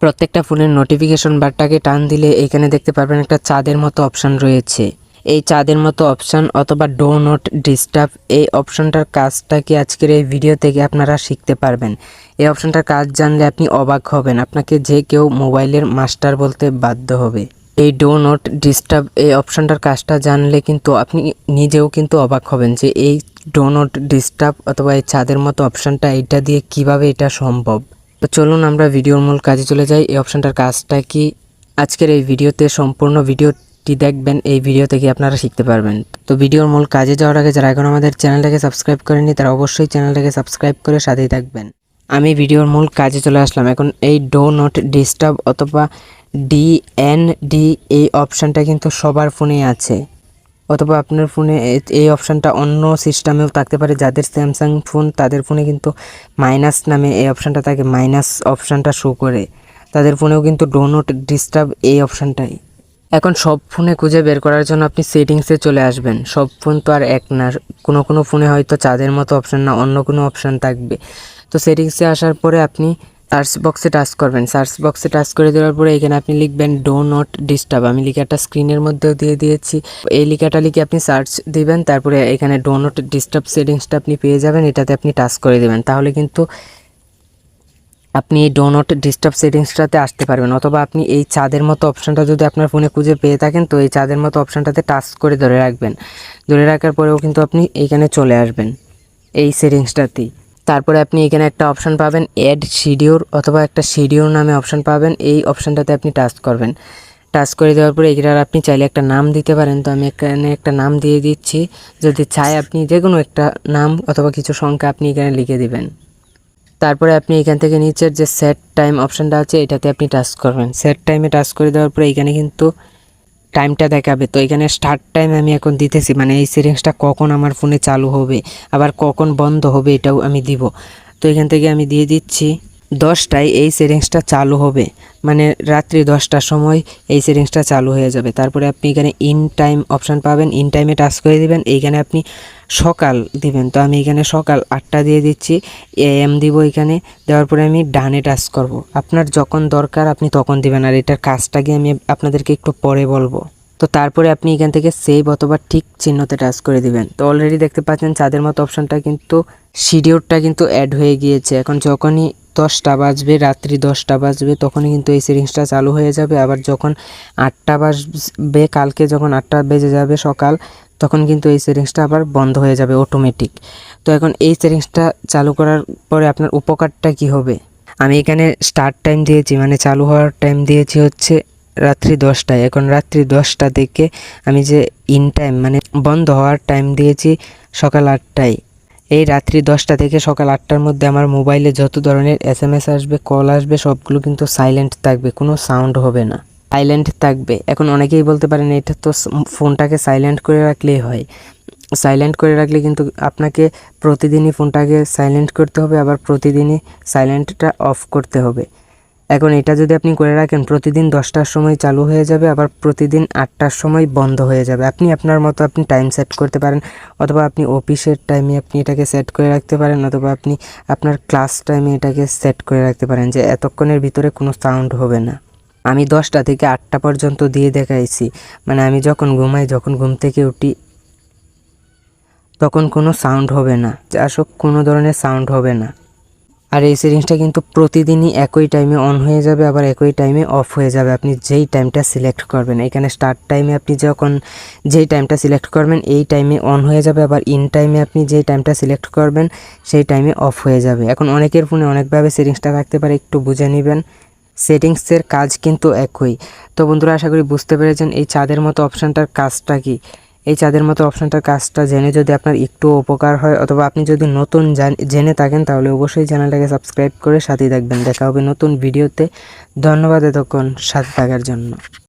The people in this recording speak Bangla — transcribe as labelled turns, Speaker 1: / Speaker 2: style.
Speaker 1: প্রত্যেকটা ফোনের নোটিফিকেশন বারটাকে টান দিলে এখানে দেখতে পারবেন একটা চাঁদের মতো অপশন রয়েছে। এই চাঁদের মতো অপশান অথবা ডো নট ডিস্টার্ব এই অপশনটার কাজটা কি আজকের এই ভিডিও থেকে আপনারা শিখতে পারবেন। এই অপশনটার কাজ জানলে আপনি অবাক হবেন, আপনাকে যে কেউ মোবাইলের মাস্টার বলতে বাধ্য হবে। এই ডো নট ডিস্টার্ব এই অপশনটার কাজটা জানলে কিন্তু আপনি নিজেও কিন্তু অবাক হবেন যে এই ডো নট ডিস্টার্ব অথবা এই চাঁদের মতো অপশনটা এটা দিয়ে কীভাবে এটা সম্ভব। তো চলুন আমরা ভিডিওর মূল কাজে চলে যাই। এই অপশনটার কাজটা কি? আজকের এই ভিডিওতে সম্পূর্ণ ভিডিওটি দেখবেন, এই ভিডিও থেকে আপনারা শিখতে পারবেন। তো ভিডিওর মূল কাজে যাওয়ার আগে যারা এখন আমাদের চ্যানেলটাকে সাবস্ক্রাইব করেনি তারা অবশ্যই চ্যানেলটাকে সাবস্ক্রাইব করে সাথেই থাকবেন। আমি ভিডিওর মূল কাজে চলে আসলাম। এখন এই ডো নট ডিস্টার্ব অথবা ডি এন ডি এই অপশানটা কিন্তু সবার ফোনে আছে। অথবা আপনার ফোনে এই অপশানটা অন্য সিস্টেমেও থাকতে পারে, যাদের স্যামসাং ফোন তাদের ফোনে কিন্তু মাইনাস নামে এই অপশানটা থাকে মাইনাস অপশানটা শো করে। তাদের ফোনেও কিন্তু ডো ডিস্টার্ব এই অপশানটাই। এখন সব ফোনে খুঁজে বের করার জন্য আপনি সেটিংসে চলে আসবেন। সব ফোন তো আর এক না, কোনো কোনো ফোনে হয়তো চাঁদের মতো অপশান না, অন্য কোনো অপশান থাকবে। তো সেটিংসে আসার পরে আপনি সার্চ বক্সে টাচ করবেন। সার্চ বক্সে টাচ করে দেওয়ার পরে এখানে আপনি লিখবেন ডো নট ডিস্টার্ব আমি লিখাটা স্ক্রিনের মধ্যেও দিয়ে দিয়েছি। এই লিখাটা লিখে আপনি সার্চ দিবেন, তারপরে এখানে ডো নট ডিস্টার্ব সেটিংসটা আপনি পেয়ে যাবেন, এটাতে আপনি টাচ করে দেবেন। তাহলে কিন্তু আপনি এই ডো নট ডিস্টার্ব সেটিংসটাতে আসতে পারবেন। অথবা আপনি এই চাঁদের মতো অপশানটা যদি আপনার ফোনে খুঁজে পেয়ে থাকেন, তো এই চাঁদের মতো অপশানটাতে টাচ করে ধরে রাখবেন। ধরে রাখার পরেও কিন্তু আপনি এইখানে চলে আসবেন, এই সেটিংসটাতেই তারপরে আপনি এখানে একটা অপশন পাবেন অ্যাড শিডিউর অথবা একটা শিডিউর নামে অপশন পাবেন। এই অপশানটাতে আপনি টাচ করবেন। টাচ করে দেওয়ার পরে এটার আপনি চাইলে একটা নাম দিতে পারেন। তো আমি এখানে একটা নাম দিয়ে দিচ্ছি। যদি চাই আপনি যে কোনো একটা নাম অথবা কিছু সংখ্যা আপনি এখানে লিখে দিবেন। তারপরে আপনি এখান থেকে নিচের যে সেট টাইম অপশানটা আছে, এটাতে আপনি টাচ করবেন। সেট টাইমে টাচ করে দেওয়ার পরে এখানে কিন্তু টাইমটা দেখাবে। তো এখানে স্টার্ট টাইম আমি এখন দিতেছি। মানে এই সেটিংসটা কখন আমার ফোনে চালু হবে, আবার কখন বন্ধ হবে এটাও আমি দিব। তো এখান থেকে আমি দিয়ে দিচ্ছি, দশটায় এই সেটিংসটা চালু হবে। মানে রাত্রি দশটার সময় এই সেটিংসটা চালু হয়ে যাবে। তারপরে আপনি এখানে ইন টাইম অপশান পাবেন। ইন টাইমে টাচ করে দিবেন। এইখানে আপনি সকাল দিবেন। তো আমি এখানে সকাল আটটা দিয়ে দিচ্ছি। এম দিব এখানে। দেওয়ার পরে আমি ডানে টাচ করব। আপনার যখন দরকার আপনি তখন দিবেন। আর এটার কাজটাকে আমি আপনাদেরকে একটু পরে বলব। তো তারপরে আপনি এখান থেকে সেভ অথবা ঠিক চিহ্নতে টাচ করে দিবেন। তো অলরেডি দেখতে পাচ্ছেন চাঁদের মতো অপশানটা কিন্তু শিডিউলটা কিন্তু অ্যাড হয়ে গিয়েছে। এখন যখনই দশটা বাজবে, রাত্রি দশটা বাজবে, তখনই কিন্তু এই সেটিংসটা চালু হয়ে যাবে। আবার যখন আটটা বাজবে, কালকে যখন আটটা বেজে যাবে সকাল, তখন কিন্তু এই সেটিংসটা আবার বন্ধ হয়ে যাবে অটোমেটিক তো এখন এই সেটিংসটা চালু করার পরে আপনার উপকারটা কি হবে? আমি এখানে স্টার্ট টাইম দিয়েছি মানে চালু হওয়ার টাইম দিয়েছি হচ্ছে রাত্রি দশটায়। এখন রাত্রি দশটা থেকে আমি যে ইন টাইম মানে বন্ধ হওয়ার টাইম দিয়েছি সকাল আটটায়। এই রাত্রি দশটা থেকে সকাল আটটার মধ্যে আমার মোবাইলে যত ধরনের এস এম এস আসবে কল আসবে, সবগুলো কিন্তু সাইলেন্ট থাকবে, কোনো সাউন্ড হবে না। সাইলেন্ট থাকবে। এখন অনেকেই বলতে পারেন, এটা তো ফোনটাকে সাইলেন্ট করে রাখলেই হয়। সাইলেন্ট করে রাখলে কিন্তু আপনাকে প্রতিদিনই ফোনটাকে সাইলেন্ট করতে হবে, আবার প্রতিদিনই সাইলেন্টটা অফ করতে হবে। এখন এটা যদি আপনি করে রাখেন, প্রতিদিন দশটার সময় চালু হয়ে যাবে, আবার প্রতিদিন আটটার সময় বন্ধ হয়ে যাবে। আপনি আপনার মতো আপনি টাইম সেট করতে পারেন, অথবা আপনি অফিসের টাইমে আপনি এটাকে সেট করে রাখতে পারেন, অথবা আপনি আপনার ক্লাস টাইমে এটাকে সেট করে রাখতে পারেন যে এতক্ষণের ভিতরে কোনো সাউন্ড হবে না। আমি দশটা থেকে আটটা পর্যন্ত দিয়ে দেখাইছি। মানে আমি যখন ঘুমাই, যখন ঘুম থেকে উঠি, তখন কোনো সাউন্ড হবে না। আসলে কোনো ধরনের সাউন্ড হবে না। আর এই সেটিংসটা কিন্তু প্রতিদিনই একই টাইমে অন হয়ে যাবে, আবার একই টাইমে অফ হয়ে যাবে। আপনি যেই টাইমটা সিলেক্ট করবেন, এখানে স্টার্ট টাইমে আপনি যখন যেই টাইমটা সিলেক্ট করবেন, এই টাইমে অন হয়ে যাবে, আবার ইন টাইমে আপনি যেই টাইমটা সিলেক্ট করবেন, সেই টাইমে অফ হয়ে যাবে। এখন অনেকের ফোনে অনেকভাবে সেটিংসটা থাকতে পারে, একটু বুঝে নেবেন। সেটিংসের কাজ কিন্তু একই। তো বন্ধুরা, আশা করি বুঝতে পেরেছেন এই চাঁদের মতো অপশানটার কাজটা কি? এই চাঁদের মতো অপশানটার কাজটা জেনে যদি আপনার একটু উপকার হয় অথবা আপনি যদি নতুন জেনে থাকেন, তাহলে অবশ্যই চ্যানেলটাকে সাবস্ক্রাইব করে সাথেই থাকবেন। দেখা হবে নতুন ভিডিওতে। ধন্যবাদ এতক্ষণ সাথে থাকার জন্য।